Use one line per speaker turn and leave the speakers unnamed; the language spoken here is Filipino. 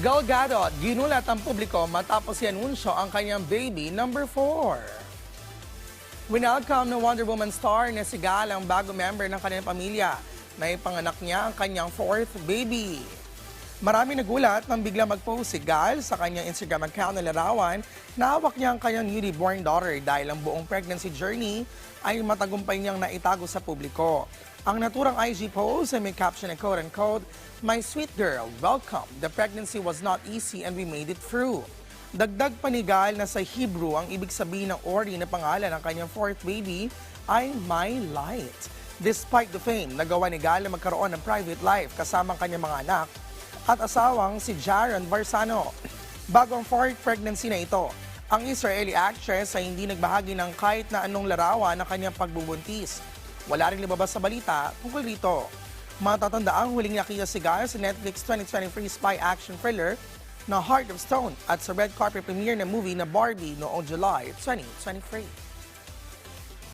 Gal Gadot, ginulat ang publiko matapos i-anunsyo ang kanyang baby number 4. Winelcome ng Wonder Woman star na si Gal ang bago member ng kanyang pamilya na ipanganak niya ang kanyang fourth baby. Marami nagulat nang bigla mag-post si Gal sa kanyang Instagram account na larawan na hawak niya ang kanyang newly born daughter dahil ang buong pregnancy journey ay matagumpay niyang naitago sa publiko. Ang naturang IG post ay may caption na quote-unquote, My sweet girl, welcome. The pregnancy was not easy and we made it through. Dagdag pa ni Gal na sa Hebrew ang ibig sabihin ng Ori na pangalan ng kanyang fourth baby ay My Light. Despite the fame, nagawa ni Gal na magkaroon ng private life kasama ang kanyang mga anak at asawang si Jaron Barsano. Bago ang fourth pregnancy na ito, ang Israeli actress ay hindi nagbahagi ng kahit na anong larawan ng kanyang pagbubuntis. Wala rin lumabas sa balita tungkol rito. Matatanda ang huling nakita si Gal sa Netflix 2023 spy action thriller na Heart of Stone at sa red carpet premiere na movie na Barbie noong July 2023.